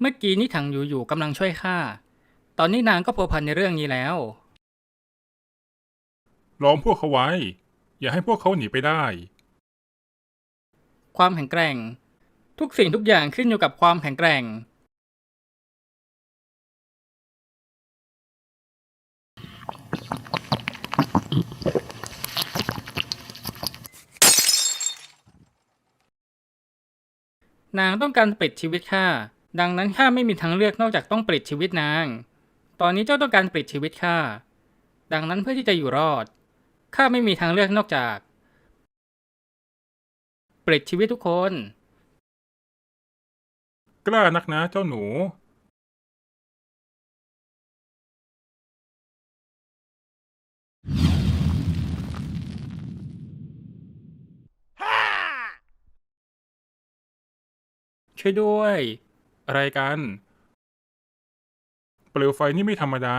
เมื่อกี้นี่ถังอยู่อยู่ๆกำลังช่วยข้า ตอนนี้นางก็พัวพันในเรื่องนี้แล้ว ล้อมพวกเขาไว้ อย่าให้พวกเขาหนีไปได้ ความแข็งแกร่ง ทุกสิ่งทุกอย่างขึ้นอยู่กับความแข็งแกร่ง นางต้องการปลิดชีวิตข้า ดังนั้นข้าไม่มีทางเลือกนอกจากต้องปลิดชีวิตนาง ตอนนี้เจ้าต้องการปลิดชีวิตข้า ดังนั้นเพื่อที่จะอยู่รอด ข้าไม่มีทางเลือกนอกจาก ปลิดชีวิตทุกคน กล้านักนะเจ้าหนู ช่วยด้วย อะไรกัน เปลวไฟนี่ไม่ธรรมดา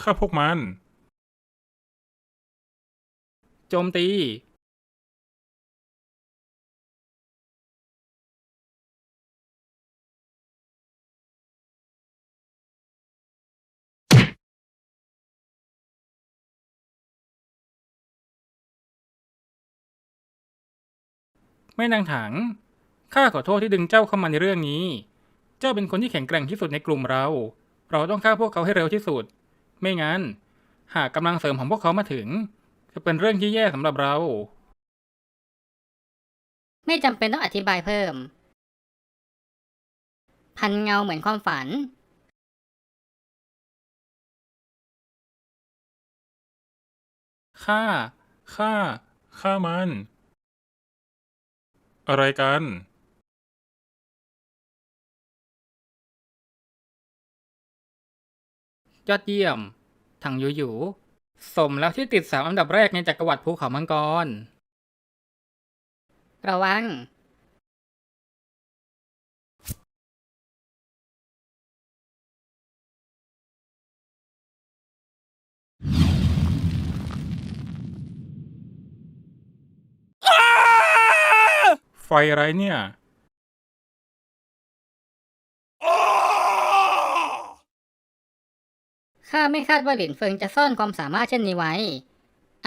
ข้าพวกมัน โจมตี ไม่นางถัง ข้าขอโทษที่ดึงเจ้าเข้ามาในเรื่องนี้ เจ้าเป็นคนที่แข็งแกร่งที่สุดในกลุ่มเรา เราต้องฆ่าพวกเขาให้เร็วที่สุด ไม่งั้น หากกำลังเสริมของพวกเขามาถึง จะเป็นเรื่องที่แย่สำหรับเรา ไม่จำเป็นต้องอธิบายเพิ่ม พันเงาเหมือนความฝันฆ่าฆ่าฆ่ามัน อะไรกัน ยอดเยี่ยม ถังยูยูสมแล้วที่ติดสามอันดับแรกในจักรวรรดิภูเขามังกร ระวัง ไฟอะไรเนี่ย ข้าไม่คาดว่าหลินเฟิงจะซ่อนความสามารถเช่นนี้ไว้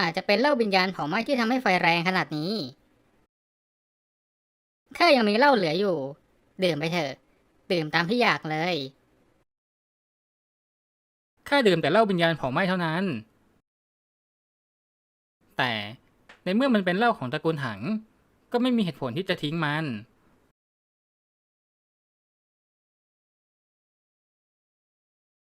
อาจจะเป็นเหล้าวิญญาณเผาไหม้ที่ทำให้ไฟแรงขนาดนี้ ข้ายังมีเหล้าเหลืออยู่ ดื่มไปเถอะ ดื่มตามที่อยากเลย ข้าดื่มแต่เหล้าวิญญาณเผาไหม้เท่านั้น แต่ในเมื่อมันเป็นเหล้าของตระกูลถัง ก็ไม่มีเหตุผลที่จะทิ้งมัน